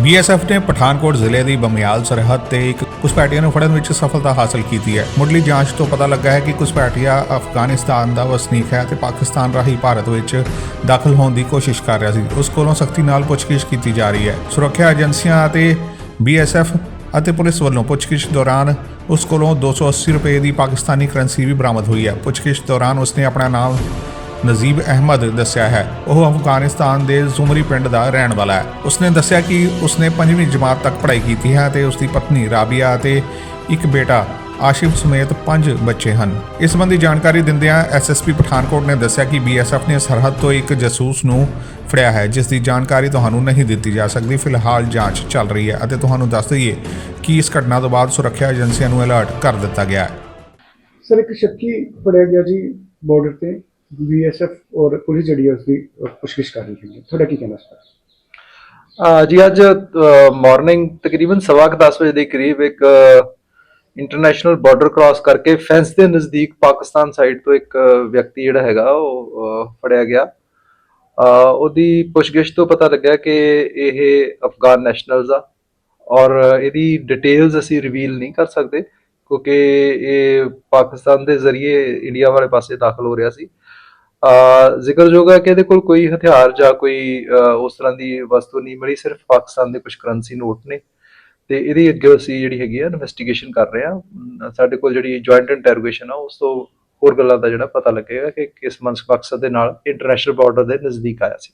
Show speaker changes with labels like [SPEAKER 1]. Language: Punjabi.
[SPEAKER 1] ਬੀਐਸਐਫ ਨੇ ਪਠਾਨਕੋਟ ਜ਼ਿਲ੍ਹੇ ਦੀ ਬਮਿਆਲ ਸਰਹੱਦ ਤੇ ਇੱਕ ਘੁਸਪੈਠੀਆ ਨੂੰ ਫੜਨ ਵਿੱਚ ਸਫਲਤਾ ਹਾਸਲ ਕੀਤੀ ਹੈ। ਮੁੱਢਲੀ ਜਾਂਚ ਤੋਂ ਪਤਾ ਲੱਗਾ ਹੈ ਕਿ ਘੁਸਪੈਠੀਆ ਅਫਗਾਨਿਸਤਾਨ ਦਾ ਵਸਨੀਕ ਹੈ ਤੇ ਪਾਕਿਸਤਾਨ ਰਾਹੀਂ ਭਾਰਤ ਵਿੱਚ ਦਾਖਲ ਹੋਣ ਦੀ ਕੋਸ਼ਿਸ਼ ਕਰ ਰਿਹਾ ਸੀ। ਉਸ ਕੋਲੋਂ ਸਖਤੀ ਨਾਲ ਪੁੱਛਗਿੱਛ ਕੀਤੀ ਜਾ ਰਹੀ ਹੈ। ਸੁਰੱਖਿਆ ਏਜੰਸੀਆਂ ਅਤੇ ਬੀਐਸਐਫ ਅਤੇ ਪੁਲਿਸ ਵੱਲੋਂ ਪੁੱਛਗਿੱਛ ਦੌਰਾਨ ਉਸ ਕੋਲੋਂ 280 ਰੁਪਏ ਦੀ ਪਾਕਿਸਤਾਨੀ ਕਰੰਸੀ ਵੀ ਬਰਾਮਦ ਹੋਈ ਹੈ। ਪੁੱਛਗਿੱਛ ਦੌਰਾਨ ਉਸਨੇ ਆਪਣਾ ਨਾਮ ਨਜ਼ੀਬ ਅਹਿਮਦ ਦੱਸਿਆ ਹੈ। ਉਹ ਅਫਗਾਨਿਸਤਾਨ ਦੇ ਜ਼ੁਮਰੀ ਪਿੰਡ ਦਾ ਰਹਿਣ ਵਾਲਾ ਹੈ। ਉਸਨੇ ਦੱਸਿਆ ਕਿ ਉਸਨੇ ਪੰਜਵੀਂ ਜਮਾਤ ਤੱਕ ਪੜ੍ਹਾਈ ਕੀਤੀ ਹੈ ਤੇ ਉਸਦੀ ਪਤਨੀ ਰਾਬੀਆ ਅਤੇ ਇੱਕ ਬੇਟਾ ਆਸ਼ਿਫ ਸਮੇਤ ਪੰਜ ਬੱਚੇ ਹਨ। ਇਸ ਸੰਬੰਧੀ ਜਾਣਕਾਰੀ ਦਿੰਦਿਆਂ ਐਸਐਸਪੀ ਪਠਾਨਕੋਟ ਨੇ ਦੱਸਿਆ ਕਿ ਬੀਐਸਐਫ ਨੇ ਸਰਹੱਦ ਤੋਂ ਇੱਕ ਜਾਸੂਸ ਨੂੰ ਫੜਿਆ ਹੈ, ਜਿਸ ਦੀ ਜਾਣਕਾਰੀ ਤੁਹਾਨੂੰ ਨਹੀਂ ਦਿੱਤੀ ਜਾ ਸਕਦੀ। ਫਿਲਹਾਲ ਜਾਂਚ ਚੱਲ ਰਹੀ ਹੈ ਅਤੇ ਤੁਹਾਨੂੰ ਦੱਸ ਦਈਏ ਕਿ ਇਸ ਘਟਨਾ ਤੋਂ ਬਾਅਦ ਸੁਰੱਖਿਆ ਏਜੰਸੀਆਂ ਨੂੰ ਅਲਰਟ ਕਰ ਦਿੱਤਾ ਗਿਆ ਹੈ।
[SPEAKER 2] ਸਰ, ਇੱਕ ਸ਼ੱਕੀ ਫੜਿਆ ਗਿਆ ਜੀ ਬਾਰਡਰ ਤੇ। ਬੀਐਸਐਫ ਔਰ ਪੁਲਿਸ ਜਿਹੜੀ ਹੈ ਉਸਦੀ ਪੁੱਛਗਿੱਛ ਕਰ ਰਹੀ ਹੈ। ਤੁਹਾਡਾ ਕੀ ਕਹਿਣਾ ਸਰ
[SPEAKER 3] ਜੀ ਅੱਜ ਮਾਰਨਿੰਗ ਤਕਰੀਬਨ ਸਵਾ ਕੁ ਦਸ ਵਜੇ ਦੇ ਕਰੀਬ ਇੱਕ ਇੰਟਰਨੈਸ਼ਨਲ ਬਾਰਡਰ ਕ੍ਰਾਸ ਕਰਕੇ ਫੈਂਸ ਦੇ ਨਜ਼ਦੀਕ ਪਾਕਿਸਤਾਨ ਸਾਈਡ ਤੋਂ ਇੱਕ ਵਿਅਕਤੀ ਜਿਹੜਾ ਹੈਗਾ ਉਹ ਫੜਿਆ ਗਿਆ। ਉਹਦੀ ਪੁੱਛਗਿੱਛ ਤੋਂ ਪਤਾ ਲੱਗਾ ਕਿ ਇਹ ਅਫਗਾਨ ਨੈਸ਼ਨਲਸ ਆ ਔਰ ਇਹਦੀ ਡਿਟੇਲਸ ਅਸੀਂ ਰਿਵੀਲ ਨਹੀਂ ਕਰ ਸਕਦੇ ਕਿਉਂਕਿ ਇਹ ਪਾਕਿਸਤਾਨ ਦੇ ਜ਼ਰੀਏ ਇੰਡੀਆ ਵਾਲੇ ਪਾਸੇ ਦਾਖਲ ਹੋ ਰਿਹਾ ਸੀ। ਜ਼ਿਕਰਯੋਗ ਹੈ ਕਿ ਇਹਦੇ ਕੋਲ ਕੋਈ ਹਥਿਆਰ ਜਾਂ ਕੋਈ ਉਸ ਤਰ੍ਹਾਂ ਦੀ ਵਸਤੂ ਨਹੀਂ ਮਿਲੀ, ਸਿਰਫ ਪਾਕਿਸਤਾਨ ਦੇ ਕੁਝ ਕਰੰਸੀ ਨੋਟ ਨੇ। ਤੇ ਇਹਦੀ ਅੱਗੇ ਅਸੀਂ ਜਿਹੜੀ ਹੈਗੀ ਆ ਇਨਵੈਸਟੀਗੇਸ਼ਨ ਕਰ ਰਹੇ ਆ ਸਾਡੇ ਕੋਲ ਜਿਹੜੀ ਜੁਆਇੰਟ ਇੰਟਰੋਗੇਸ਼ਨ ਆ, ਉਸ ਤੋਂ ਹੋਰ ਗੱਲਾਂ ਦਾ ਜਿਹੜਾ ਪਤਾ ਲੱਗੇਗਾ ਕਿ ਕਿਸ ਮਨਸ ਮਕਸਦ ਦੇ ਨਾਲ ਇੰਟਰਨੈਸ਼ਨਲ ਬਾਰਡਰ ਦੇ ਨਜ਼ਦੀਕ ਆਇਆ ਸੀ।